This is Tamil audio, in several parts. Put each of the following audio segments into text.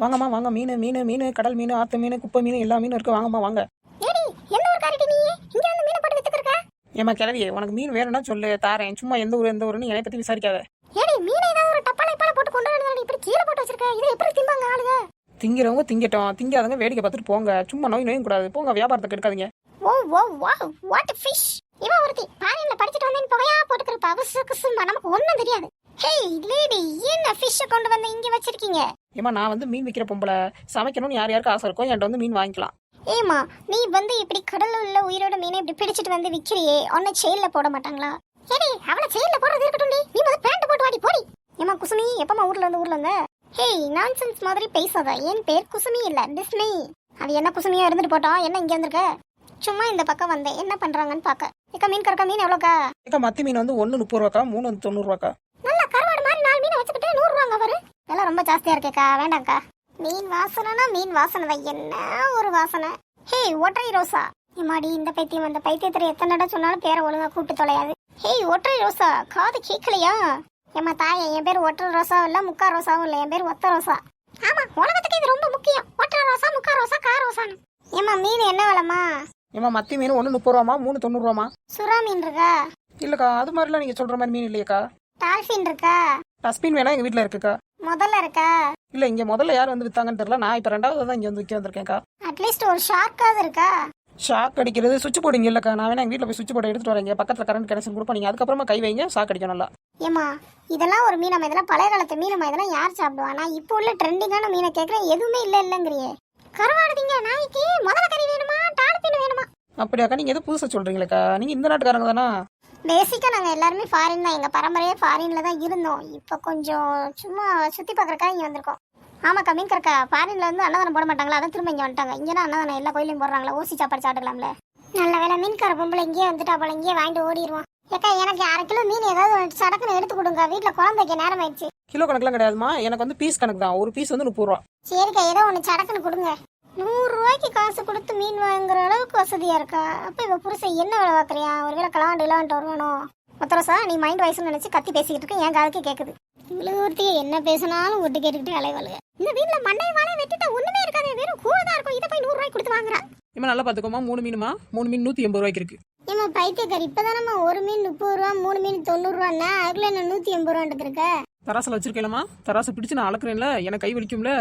வாங்கம்மா வாங்க. மீன் மீன் மீன் கடல் மீன் ஆத்து மீன் குப்பை மீன் எல்லா மீனும் இருக்கு. வாங்கம்மா வாங்க. ஏம்மா கிளவியே உனக்கு மீன் வேணும்னா சொல்லு தாரேன். சும்மா எந்த ஊர் எந்த ஊருன்னு என்னை பத்தி விசாரிக்காத. ஏடி மீனை ஏதாவது ஒரு டப்பால இப்பால போட்டு கொண்டு வரணும் இப்படி கீழே போட்டு வச்சிருக்க. இதை எப்படி திம்பாங்க ஆளுங்க? திங்கிறவங்க திங்கட்டும். திங்காதவங்க வேடிக்கை பார்த்துட்டு போங்க. சும்மா நோய் நோயும் கூடாது. போங்க வியாபாரத்தை கெடுக்காதீங்க ஓ ஓ வா. வாட் ஃபிஷ் இவ ஒருத்தி பாரின்ல படிச்சிட்டு வந்தேன் புகையா போட்டுக்கிறப்ப அவசு குசுமா நமக்கு ஒண்ணும் தெரியாது. ஹேய் லேடி என்ன ஃபிஷ்ஷை கொண்டு வந்து இங்க வச்சிருக்கீங்க? ஏம்மா நான் வந்து மீன் விற்கிற பொம்பளை. சமைக்கணும்னு யார் யாருக்கு ஆசை இருக்கோ என்கிட்ட வந்து மீன் வாங்கிக்கலாம். ஏமா நீ வந்து இப்படி கடல்ல உள்ள உயிரோட மீனை இப்படி பிடிச்சிட்டு வந்து விக்கிறியே? உன்னை செயல்ல போட மாட்டாங்களா? ஏடி அவளை செயல்ல போடுறது இருக்கட்டும் நீ நீ வந்து பேண்ட் போட்டு வாடி போடி. ஏமா குசுமி எப்பமா ஊர்ல இருந்து ஊர்ல இருந்த ஹேய் நான்சென்ஸ் மாதிரி பேசாத. என் பேர் குசுமி இல்ல டிஸ்னி. அது என்ன குசுமியா இருந்துட்டு போட்டோம் என்ன இங்க வந்திருக்க? சும்மா இந்த பக்கம் வந்தேன். என்ன பண்றாங்கன்னு பாக்க. இக்க மீன் கறக்க மீன் எவ்வளோக்கா? ஏக்கா மத்தி மீன் வந்து ஒன்று முப்பது ரூபாக்கா மூணு தொண்ணூறுவாக்கா நல்ல கருவாடு மாதிரி நாலு மீனை வச்சுக்கிட்டு நூறு ரூபாங்க விலை ரொம்ப ஜாஸ்தியா இருக்கேக்கா. வேண்டாம்க்கா. மீன் வாசனைனா மீன் வாசனை தான் என்ன ஒரு வாசனை? ஹேய் ஒற்றை ரோசா. இம்மாடி இந்த பைத்தியம் அந்த பைத்தியத்துல எத்தனை தடவை சொன்னாலும் பேரை ஒழுங்கா கூப்பிட்டு தொலையாது. ஹேய் ஒற்றை ரோசா. காது கேட்கலையா? ஏம்மா தாயே என் பேர் ஒற்றை ரோசாவும் இல்ல முக்கா ரோசாவும் இல்ல. என் பேர் ஒத்த ரோசா. ஆமா உலகத்துக்கு இது ரொம்ப முக்கியம். ஒற்றை ரோசா முக்கா ரோசா கா ரோசான்னு. ஏம்மா மீன் என்ன விலைமா ஏம்மா மத்தி மீன் ஒன்று முப்பது ரூபாமா மூணு தொண்ணூறுவாமா சுறா மீன் இருக்கா? இல்லைக்கா அது மாதிரிலாம் நீங்கள் சொல்கிற மாதிரி மீன் இல்லையாக்கா. டால்ஃபின் இருக்கா? டஸ்ட்பின் வேணா எங்கள் வீட்டில் இருக்குக்கா. முதல்ல இருக்கா? இல்லை இங்கே முதல்ல யார் வந்து வித்தாங்கன்னு தெரியல. நான் இப்போ ரெண்டாவது தான் இங்கே வந்து விற்க வந்திருக்கேன்க்கா அட்லீஸ்ட் ஒரு ஷார்க்காவது இருக்கா? ஷாக் அடிக்கிறது. சுவிட்ச் போர்டு இங்கே இல்லைக்கா நான் வேணா எங்கள் வீட்டில் போய் சுவிட்ச் போர்டு எடுத்துட்டு வரேங்க பக்கத்தில் கரண்ட் கனெக்ஷன் கொடுப்போம் நீங்கள் அதுக்கப்புறமா கை வைங்க ஷாக் அடிக்கும் நல்லா. ஏமா இதெல்லாம் ஒரு மீனம்மா இதெல்லாம் பழைய காலத்து மீனம்மா இதெல்லாம் யார் சாப்பிடுவா? நான் இப்போ உள்ள ட்ரெண்டிங்கான மீனை கேட்குறேன் எதுவுமே இல்லை இல்லைங்கிறியே. கருவாடுதீங்க நாய்க்கு. முதல்ல கறி வேணுமா? டால்பின் வேணுமா? அப்படியாக்கா நீங்கள் எது புதுசாக சொல்கிறீங்களேக்கா நீங்கள் இந்த நாட்டுக்காரங்க தானா? பேசிக்காக நாங்கள் எல்லாருமே ஃபாரின் தான். எங்கள் பரம்பரையே ஃபாரினில் தான் இருந்தோம். இப்போ கொஞ்சம் சும்மா சுற்றி பார்க்குறக்கா இங்கே வந்திருக்கோம். ஆமாக்கா மீன் கறக்கா ஃபாரினில் வந்து அன்னதானம் போட மாட்டாங்களா? அதான் திரும்ப இங்கே வந்துட்டாங்க. இங்கே தான் அன்னதானம் எல்லா கோயிலையும் போடுறாங்களா? ஊசி சாப்பாடு சாப்பிடலாம்ல? நல்ல வேலை மீன்கார பொம்பளை இங்கேயே வந்துட்டா போல. இங்கேயே வாங்கிட்டு ஓடிடுவோம் ஏக்கா எனக்கு அரை கிலோ மீன் ஏதாவது சடக்குன்னு எடுத்து கொடுங்க வீட்டில் குழம்பு வைக்க நேரம் ஆயிடுச்சு. கிலோ கணக்குலாம் கிடையாதுமா எனக்கு வந்து பீஸ் கணக்கு தான். ஒரு பீஸ் வந்து முப்பது ரூபா. சரிக்கா ஏதோ ஒன்று சடக்குன்னு கொடுங்க. நூறு ரூபாய்க்கு காசு கொடுத்து மீன் வாங்குற அளவுக்கு வசதியா இருக்கா? அப்ப இவ புருஷன் என்ன வேலை பார்க்குறியா ஒருவேளை கலாண்டு இலான்ட்டு வருவானோ? ஒத்தரசா நீ மைண்ட் வாய்ஸ் நினைச்சு கத்தி பேசிக்கிட்டு இருக்க என் காதுக்கு கேக்குது. இவ்வளவு ஒருத்திய என்ன பேசினாலும் ஒட்டு கேட்டுக்கிட்டு அலைவாளுக. இந்த வீட்ல மண்டை வாழை வெட்டிட்டா ஒண்ணுமே இருக்காது வெறும் கூட தான் இருக்கும் இதை போய் நூறு ரூபாய்க்கு கொடுத்து வாங்குறா. இம்மா நல்லா பார்த்துக்கோமா மூணு மீனுமா? மூணு மீன் நூற்றி எண்பது ரூபாய்க்கு இருக்கு. ஏமா பைத்தியக்காரி இப்பதானம்மா ஒரு மீன் முப்பது ரூபா மூணு மீன் தொண்ணூறு ரூபான்னா அதுக்குள்ள என்ன நூத்தி எண்பது ரூபான்ட்டு இருக்க? தராசில் வச்சிருக்கேன்லம்மா. தராசை பிடிச்சு நான் அளக்குறேன்ல எனக்கு கை வலிக்கும்ல.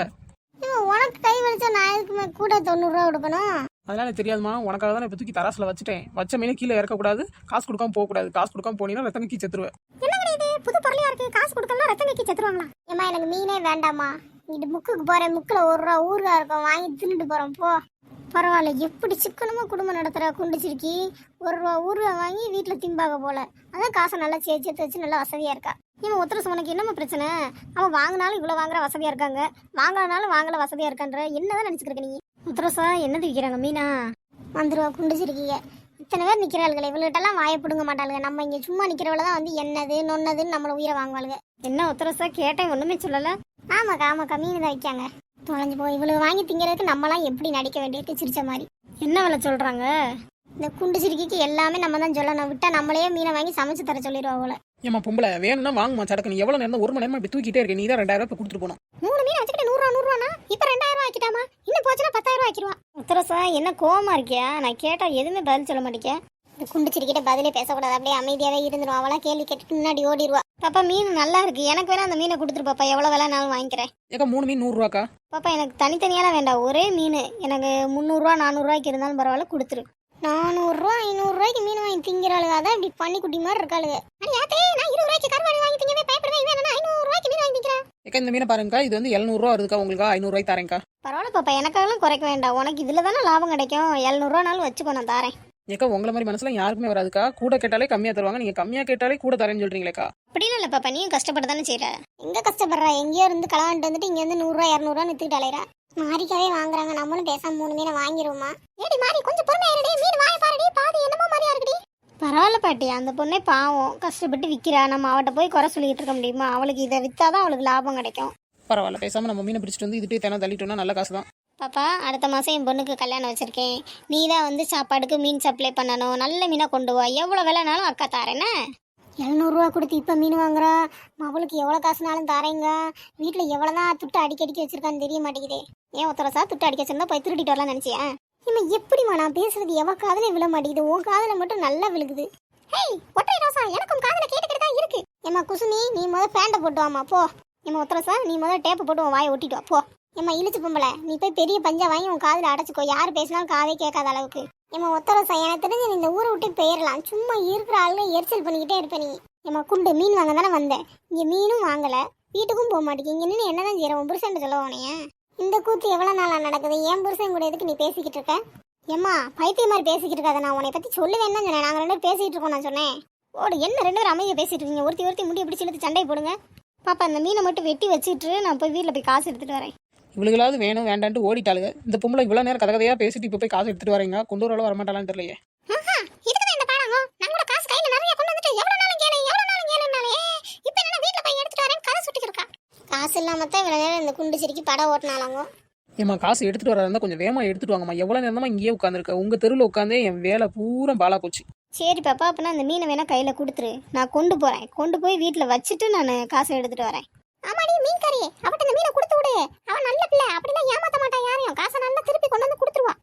இவன் உனக்கு கை வலிச்சா நான் எதுக்குமே கூட தொண்ணூறு ரூபா கொடுக்கணும் எனக்கு தெரியாதுமா உனக்காக தான் இப்போ தூக்கி தராசில் வச்சுட்டேன். வச்ச மீன் கீழே இறக்கக்கூடாது காசு கொடுக்காம போகக்கூடாது. காசு கொடுக்காம போனீங்கன்னா ரத்தம் கீ செத்துருவேன். என்னங்கடி இது? புது பொருளையா இருக்கு. காசு கொடுக்கலாம் ரத்தம் கக்கி செத்துருவாங்களா? ஏமா எனக்கு மீனே வேண்டாமா இது முக்குக்கு போறேன். முக்கில் ஒரு ரூபா ஊறுகா இருக்கும். வாங்கி தின்னுட்டு போறோம் போ. பரவாயில்ல எப்படி சிக்கனமும் குடும்பம் நடத்துகிற குண்டிச்சிருக்கி ஒரு ரூபா ஊறுகா வாங்கி வீட்டில் திம்பாக போல. அதான் காசை நல்லா சேர்த்து சேர்த்து வச்சு நல்லா வசதியாக இருக்கா. இவன் ஒத்துற உனக்கு என்னம்மா பிரச்சனை? அவன் வாங்கினாலும் இவ்வளோ வாங்குற வசதியாக இருக்காங்க. வாங்கினாலும் வாங்கல வசதியாக இருக்கான்ற என்னதான் நினச்சிக்கிருக்க நீ? உத்தரசா என்னது விற்கிறாங்க மீனா? வந்துருவா குண்டிச்சிருக்கீங்க இத்தனை பேர் நிக்கிறாளுகளே இவள்கிட்டலாம் வாயை பிடுங்க மாட்டாளுங்க நம்ம இங்கே சும்மா நிற்கிறவள தான் வந்து என்னது நொன்னதுன்னு நம்மளை உயிரை வாங்குவாளுங்க என்ன உத்தரசா கேட்டேன் ஒன்றுமே சொல்லலை. ஆமாக்கா ஆமாக்கா மீன் தான் வைக்காங்க. தொலைஞ்சு போய் இவ்வளவு வாங்கி திங்கிறதுக்கு நம்மலாம் எப்படி நடிக்க வேண்டியிருக்கு சிரிச்ச மாதிரி. என்ன வேலை சொல்றாங்க? இந்த குண்டு சிரிக்கிக்கு எல்லாமே நம்ம தான் சொல்லணும். விட்டா நம்மளே மீனை வாங்கி சமைச்சு தர சொல்லிடுவா போல ஏம்மா பொம்பளை வேணும்னா வாங்குமா சடக்கு நீ எவ்வளோ நேரம் ஒரு மணி நேரமா இப்படி தூக்கிட்டே இருக்கேன் நீ தான் ரெண்டாயிரம் ரூபாய் கொடுத்துட்டு போனோம். மூணு மீன் வச்சுக்கிட்டு நூறுரூவா நூறுரூவானா இப்போ ரெண்டாயிரம் ரூபா ஆக்கிட்டாமா? இன்னும் போச்சுன்னா பத்தாயிரம் ரூபா ஆக்கிடுவா. உத்தரசா என்ன கோவமா இருக்கியா? நான் கேட்டா எதுவுமே பதில் சொல்ல மாட்டேங்க இந்த குண்டு சிரிக்கிட்ட பதிலே பேசக்கூடாது. அப்படியே அமைதியாவே இருந்துரும். அவளா கேள்வி கேட்டுட்டு முன்னாடி ஓடிடுவா பாப்பா மீன் நல்லா இருக்கு. எனக்கு வேணா அந்த மீனை கொடுத்துரு பாப்பா. எவ்வளவு வேலைனாலும் வாங்கிக்கிறேன். ஏக்கா மூணு மீன் நூறுரூவாக்கா? பாப்பா எனக்கு தனித்தனியாலாம் வேண்டாம். ஒரே மீன். எனக்கு முந்நூறுரூவா நானூறுரூவாய்க்கு இருந்தாலும் பரவாயில்ல கொடுத்துரு. நானூறுரூவா ஐநூறுரூவாய்க்கு மீன் வாங்கி திங்கிறாளுங்க அதான் இப்படி பண்ணி குட்டி மாதிரி இருக்காளுங்க அடி யாத்தே நான் இருபது ரூபாய்க்கு கருவாடு வாங்கி திங்கவே பயப்படுவேன். இவன் என்ன ஐநூறுரூவாய்க்கு மீன் வாங்கி திங்கிறேன். ஏக்கா இந்த மீனை பாருங்கக்கா. இது வந்து எழுநூறுவா வருதுக்கா. உங்களுக்கு ஐநூறுரூவாய்க்கு தரேன்க்கா. பரவாயில்ல பாப்பா. எனக்காகலாம் குறைக்க வேண்டாம். உனக்கு இதில் தானே லாபம் கிடைக்கும். எழுநூறுவானாலும் வச்சுக்கோ நான் தாரேன். ஏக்கா உங்களை மாதிரி மனசுல யாருக்குமே வராதுக்கா. கூட கேட்டாலே கம்மியாக தருவாங்க. நீங்கள் கம்மியாக கேட்டாலே கூட தரேன்னு சொல்கிறீங்களேக்கா அப்படின்னு இல்லை பாப்பா நீயும் கஷ்டப்பட்டு தானே செய்கிற எங்கே கஷ்டப்படுறா? எங்கேயோ இருந்து களவாண்டு வந்துட்டு இங்கே வந்து நூறுரூவா இரநூறுவா நிறுத்திட்டு அலையிறா. மாரிக்காவே வாங்குறாங்க. நம்மளும் பேசாம மூணு மீனை வாங்கிருவோமா? ஏடி மாறி கொஞ்சம் பொறுமையா இருடி. மீன் வாய பாருடி. பாதி என்னமோ மாதிரியா இருக்குடி. பரவாயில்ல பாட்டி. அந்த பொண்ணே பாவம். கஷ்டப்பட்டு விற்கிறா நம்ம அவட்ட போய் குறை சொல்லிட்டு இருக்க முடியுமா? அவளுக்கு இதை வித்தாதான் அவளுக்கு லாபம் கிடைக்கும். பரவாயில்ல. பேசாமல் நம்ம மீனை பிடிச்சிட்டு வந்து இதுட்டே தானே தள்ளிட்டோம்னா நல்ல காசு தான் பாப்பா அடுத்த மாதம் என் பொண்ணுக்கு கல்யாணம் வச்சுருக்கேன். நீ தான் வந்து சாப்பாடுக்கு மீன் சப்ளை பண்ணணும். நல்ல மீனாக கொண்டு வா. எவ்வளோ விலைனாலும் அக்கா தாரேனே. எழுநூறுவா கொடுத்து இப்போ மீன் வாங்குறா? மகளுக்கு எவ்வளோ காசுனாலும் தாரேங்க. வீட்டில் எவ்வளோ தான் துட்டு அடிக்க அடிக்க வச்சுருக்கான்னு தெரிய மாட்டேங்குது. ஏன் ஒருத்தரசா துட்டு அடிக்க வச்சிருந்தா போய் திருடிட்டு வரலாம் நினச்சியேன் இவன் எப்படிம்மா நான் பேசுறது? எவ காதுல விழ மாட்டேங்குது. உன் காதல மட்டும் நல்லா விழுகுது. ஹேய் ஒற்றை ரோசா. எனக்கும் காதல கேட்டுக்கிட்டு தான் இருக்கு. ஏம்மா குசுமி நீ முத பேண்டை போட்டு வாமா போ. ஏம்மா ஒத்தரசா நீ முத டேப்பை போட்டு உன் வாயை ஒட்டிட்டு வா. போ. ஏம்மா இழுத்து பொம்பளை. நீ போய் பெரிய பஞ்சா வாங்கி உன் காதில் அடைச்சிக்கோ. யார் பேசினாலும் காதே கேட்காத அளவுக்கு. ஏம்மா ஒத்தரசா எனக்கு தெரிஞ்சு நீ இந்த ஊரை விட்டு போயிடலாம் சும்மா இருக்கிற ஆளுங்க எரிச்சல் பண்ணிக்கிட்டே இருப்ப நீ. ஏம்மா குண்டு மீன் வாங்க தானே வந்தேன் இங்கே மீனும் வாங்கலை. வீட்டுக்கும் போக மாட்டேங்க. நின்று என்னதான் செய்யற உன் புருஷன் சொல்ல இந்த கூத்து எவ்வளோ நாளாக நடக்குது? என் புருஷன் கூட எதுக்கு நீ பேசிக்கிட்டு இருக்க? ஏம்மா பைத்தியம் மாதிரி பேசிக்கிட்டு இருக்காத. நான் உன்னை பற்றி சொல்லுவேன் தான் சொன்னேன். நாங்கள் ரெண்டு பேரும் பேசிக்கிட்டு இருக்கோம் நான் சொன்னேன். ஓடு என்ன ரெண்டு பேரும் அமைதியாக பேசிட்டு இருக்கீங்க? ஒருத்தி ஒருத்தி முடி பிடிச்சி இழுத்து சண்டை போடுங்க. பாப்பா அந்த மீனை மட்டும் வெட்டி வச்சுட்டு நான் போய் வீட்டில் போய் காசு எடுத்துகிட்டு வரேன். இவளுகளாவது வேணும் வேண்டான்ட்டு ஓடிட்டாளுங்க இந்த பொம்பளை இவ்வளோ நேரம் கதை கதையாக பேசிட்டு இப்போ போய் காசு எடுத்துட்டு வரீங்க. கொண்டு வரலாம் வரமாட்டாளான்னு தெரியலையே. காசு கையில் நிறைய கொண்டு வந்துட்டு எவ்வளோ நாளும் கேளு எவ்வளோ நாளும் கேளுனாலே இப்போ என்ன வீட்டில் போய் எடுத்துட்டு வரேன் கதை சுட்டிட்டு இருக்கா? காசு இல்லாம தான் இவ்வளோ நேரம் இந்த குண்டு சிரிக்கி படம் ஓட்டினாலாங்க ஏம்மா காசு எடுத்துட்டு வரதா இருந்தால் கொஞ்சம் வேகமாக எடுத்துட்டு வாங்கம்மா. எவ்வளோ நேரமா இங்கேயே உட்காந்துருக்க உங்கள் தெருவில் உட்காந்தே என் வேலை பூரா பாலா போச்சு சரி பாப்பா அப்பனா அந்த மீனை வேணா கையில கொடுத்துரு. நான் கொண்டு போறேன். கொண்டு போய் வீட்ல வச்சுட்டு நான் காசை எடுத்துட்டு வரேன். ஆமாடி மீன் கறி அவட்ட இந்த மீனை கொடுத்து விடு. அவன் நல்ல பிள்ளை அப்படிலாம் ஏமாத்த மாட்டான் யாரையும். காசை நல்லா திருப்பி கொண்டு வந்து கொடுத்துருவா.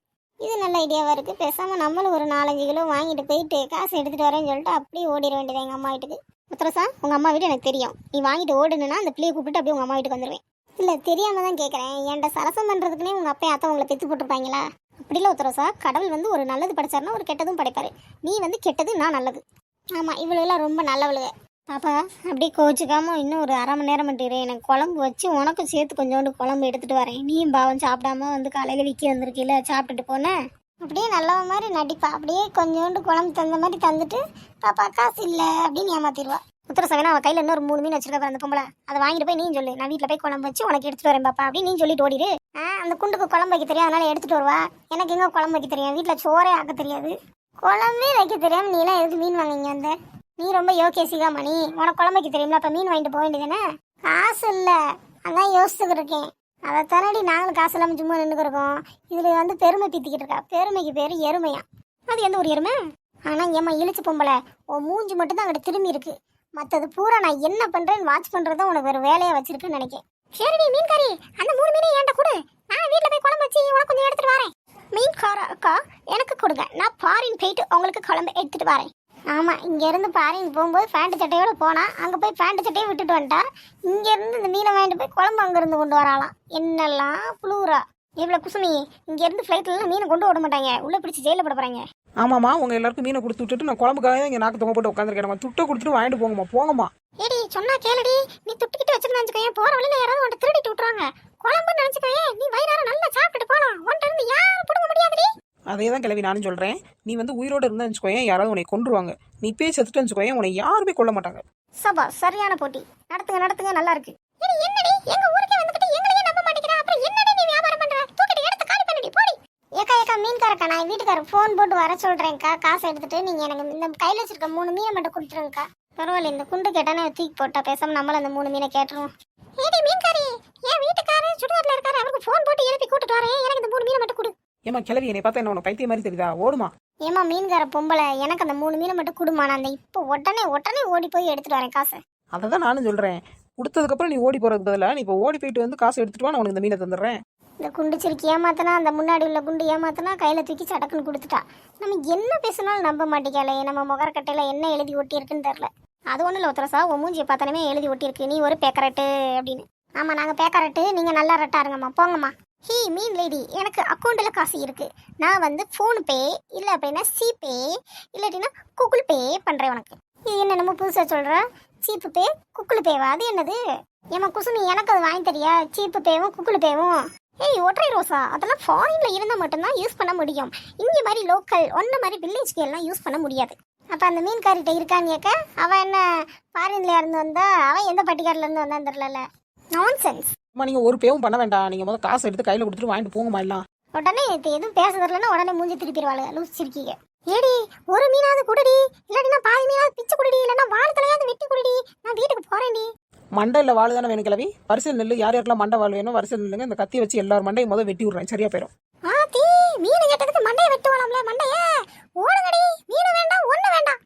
இது நல்ல ஐடியாவா இருக்கு. பேசாம நம்மளும் ஒரு நாலஞ்சு கிலோ வாங்கிட்டு போயிட்டு காசை எடுத்துட்டு வரேன்னு சொல்லிட்டு அப்படியே ஓடிட வேண்டியது எங்க அம்மா வீட்டுக்கு. முத்தரசா உங்க அம்மா வீடு எனக்கு தெரியும். நீ வாங்கிட்டு ஓடுனா அந்த பிள்ளையை கூப்பிட்டு அப்படியே உங்க அம்மா வீட்டுக்கு வந்துருவேன். இல்ல தெரியாம தான் கேக்குறேன். என்கிட்ட சரசம் பண்றதுக்குனே உங்க அப்பா அத்தை உங்களை பெத்து போட்டிருப்பாங்களா? அப்படிலாம் உத்தரசா கடவுள் வந்து ஒரு நல்லது படைச்சாருன்னா ஒரு கெட்டதும் படைப்பாரு. நீ வந்து கெட்டது நான் நல்லது. ஆமாம் இவளுகெல்லாம் ரொம்ப நல்லவளுக பாப்பா அப்படியே கோச்சிக்காமல் இன்னும் ஒரு அரை மணி நேரம் மட்டும் எனக்கு குழம்பு வச்சு உனக்கும் சேர்த்து கொஞ்சோண்டு குழம்பு எடுத்துட்டு வரேன். நீயும் பாவம் சாப்பிடாம வந்து காலையில் விற்க வந்திருக்கீல சாப்பிட்டுட்டு போனேன் அப்படியே நல்லவ மாதிரி நடிப்பா. அப்படியே கொஞ்சோண்டு குழம்பு தந்த மாதிரி தந்துட்டு பாப்பா காசு இல்லை அப்படின்னு ஏமாத்திடுவா. உத்தர சகனா அவள் கையில் இன்னொரு மூணு மீன் வச்சிருக்க அந்த பொம்பளை. அதை வாங்கிட்டு போய் நீ சொல்லு. நான் வீட்டில் போய் குழம்பு வச்சு உனக்கு எடுத்துட்டு வரேன் பாப்பா அப்படின்னு நீ சொல்லிட்டு ஓடிடு. அந்த குண்டுக்கு குழம்பு வைக்க தெரியும் அதனால எடுத்துட்டு வருவா. எனக்கு எங்க குழம்பு வைக்க தெரியும்? வீட்டில் சோறே ஆக்க தெரியாது. குழம்பே வைக்க தெரியாமல் நீ எல்லாம் எதுக்கு மீன் வாங்கிங்க வந்த நீ ரொம்ப யோகேசிகா மணி. உனக்கு குழம்பு தெரியுமா தெரியும்ல மீன் வாங்கிட்டு போக வேண்டியதானே காசு இல்ல. அதான் யோசிச்சுக்கிட்டு இருக்கேன். அதை தானடி நாங்களும் காசு இல்லாம சும்மா நின்றுக்கிறோம் இதில் இதுல வந்து பெருமை பீத்திக்கிட்டு இருக்கா. பெருமைக்கு பேர் எருமையா. அது எந்த ஒரு எருமை? ஆனா ஏமா இழுச்சு பொம்பளை. உன் மூஞ்சி மட்டும் தான் அங்கிட்ட திரும்பி இருக்கு. மற்றது பூரா நான் என்ன பண்றேன்னு வாட்ச் பண்றதும் உனக்கு ஒரு வேலையாக வச்சிருக்குன்னு நினைக்கிறேன் சரிடி மீன் கறி அந்த மூணு மீனை ஏன்ட்ட கொடு? நான் வீட்டில் போய் குழம்பு வச்சு உனக்கு கொஞ்சம் எடுத்துட்டு வரேன். மீன் காரா அக்கா எனக்கு கொடுங்க. நான் பாரின் போயிட்டு உங்களுக்கு குழம்பு எடுத்துட்டு வரேன். ஆமா இங்க இருந்து பாரின் போகும்போது பேண்ட் சட்டையோட போனா அங்க போய் பேண்ட் சட்டையை விட்டுட்டு வந்துட்டா இங்க இருந்து இந்த மீனை வாங்கிட்டு போய் குழம்பு அங்க இருந்து கொண்டு வராளாம். என்னெல்லாம் புழுவுறா இவ்வளவு குசுமி இங்க இருந்து ஃபிளைட்ல மீனை கொண்டு விட மாட்டாங்க. உள்ள பிடிச்சி ஜெயில போட போறாங்க. ஆமாம்மா உங்கள் எல்லாருக்கும் மீனை கொடுத்து விட்டுட்டு நான் குழம்புக்காக இங்கே நாக்கு தொங்க போட்டு உட்காந்துருக்கேன் துட்டை கொடுத்துட்டு வாங்கிட்டு போங்கம்மா போங்கம்மா. ஏடி சொன்னா கேளுடி. நீ துட்டுக்கிட்டு வச்சிருந்தா போற வழியில யாராவது உன்ட்ட திருடிட்டு விட்டுறாங்க குழம்புன்னு நினைச்சுக்கோயேன் நீ வயிறார நல்லா சாப்பிட்டுட்டு போலாம். உன்ட்ட இருந்து யாரும் பிடுங்க முடியாதுடி அதே தான் கிளவி நானும் சொல்கிறேன் நீ வந்து உயிரோடு இருந்தா வச்சுக்கோயேன் யாராவது உன்னை கொண்டுருவாங்க நீ போய் செத்துட்டு வச்சுக்கோயேன் உன்னை யாருமே கொல்ல மாட்டாங்க. சபா சரியான போட்டி. நடத்துங்க நடத்துங்க நல்லா இருக்கு. என்னடி? எங்க ஊருக்கே வந்துட்டு எங்களையே நம்ப அப்புறம் என்னடி நீ வியாபாரம் பண்ற? தூக்கிட்டு எடுத்து காலி பண்ணடி போடி. ஏக்கா ஏக்கா மீன்காரக்கா நான் வீட்டுக்கார ஃபோன் போட்டு வர சொல்றேன்க்கா. காசை எடுத்துட்டு நீங்க எனக்கு இந்த கையில வச்சிருக்க மூணு மீனை மட்டும் கொடுத்துருங்கக்கா. பரவாயில்ல இந்த குண்டு கேட்டானே தூக்கி போட்டா பேசாம நம்மள அந்த மூணு மீனை கேட்டுருவோம். ஏடி மீன்காரி என் வீட்டுக்காரர் சுடுகாட்டில் இருக்காரு. அவருக்கு ஃபோன் போட்டு எழுப்பி கூட்டிட்டு வரேன். எனக்கு இந்த மூணு மீனை மட்டும் கொடு. ஏமா கிளவி என்னை பார்த்தா என்ன உனக்கு பைத்திய மாதிரி தெரியுதா? ஓடுமா. ஏமா மீன்கார பொம்பளை எனக்கு அந்த மூணு மீனை மட்டும் கொடுமா நான் அந்த இப்போ உடனே உடனே ஓடி போய் எடுத்துட்டு வரேன் காசை. அதை தான் நானும் சொல்கிறேன் கொடுத்ததுக்கப்புறம் நீ ஓடி போகிறதுக்கு பதிலாக நீ இப்போ ஓடி போயிட்டு வந்து காசு எடுத்துட்டு வா நான் உனக்கு இந்த மீனை தந்துடுறேன். இந்த குண்டு சிரிக்கி ஏமாத்தினா அந்த முன்னாடி உள்ள குண்டு ஏமாத்தினா கையில தூக்கி சடக்குன்னு கொடுத்துட்டா. நம்ம என்ன பேசினாலும் நம்ப மாட்டேங்கலே நம்ம முகரக்கட்டையில என்ன எழுதி ஒட்டி இருக்குன்னு தெரியல. அது ஒன்றும் இல்லை ஒருத்தரசா உன் மூஞ்சியை பார்த்தாலுமே எழுதி ஒட்டியிருக்கு நீ ஒரு பேக்கரட்டு அப்படின்னு. ஆமாம் நாங்கள் பேக்கரட்டு நீங்கள் நல்லா ரெட்டா இருங்கம்மா போங்கம்மா. ஹீ மீன் லேடி எனக்கு அக்கௌண்ட்டில் காசு இருக்குது நான் வந்து ஃபோன் பே இல்லை அப்படின்னா சிபே இல்லாட்டினா கூகுள் பே பண்ணுறேன் உனக்கு. இது என்ன நம்ம புதுசாக சொல்கிற சீப்பு பே குக்குள் பேவா அது என்னது? ஏமா குசுமி எனக்கு அது வாங்கி தரியா? சீப்பு பேவும் குக்குள் பேவும் ஏய் ஒற்றை ரோசா அதெல்லாம் ஃபாரினில் இருந்தால் மட்டும்தான் யூஸ் பண்ண முடியும். இங்கே மாதிரி லோக்கல் ஒன்றை மாதிரி வில்லேஜ்க்கு எல்லாம் யூஸ் பண்ண முடியாது. அப்போ அந்த மீன்காரிட்ட இருக்கான்னு கேட்க அவன் என்ன ஃபாரின்ல இருந்து வந்தா அவன் எந்த பட்டிக்காரில் இருந்து தெரிலல நான்சென்ஸ் அம்மா நீங்கள் ஒரு பேவும் பண்ண வேண்டாம். நீங்கள் முதல்ல காசு எடுத்து கையில் கொடுத்துட்டு வாங்கிட்டு போங்கம்மா எல்லாம். உடனே இது எதுவும் பேச தெரியலன்னா உடனே மூஞ்சி திருப்பிடுவாளுங்க லூஸ் சிரிக்கீங்க ஏடி ஒரு மீனாவது குடுடி. இல்லாட்டினா பாதி மீனாவது பிச்சு குடுடி. இல்லைன்னா வால் தலையாவது வெட்டி குடுடி. நான் வீட்டுக்கு போறேன்டி. மண்டை இல்லை வாழ் தானே வேணும் கிளவி வரிசையில் நெல்லு யார் யாருக்கெல்லாம் மண்டை வாழ் வேணும் வரிசையில் நில்லுங்க. இந்த கத்தி வச்சு எல்லாரும் மண்டையும் முதல் வெட்டி விட்றேன். சரியா போயிடும். ஆத்தி மீன் கேட்டதுக்கு மண்டையை வெட்டுவாளாம்ல. மண்டைய. ஓடுங்கடி. மீன் வேண்டாம் ஒண்ணு வேண்டாம்.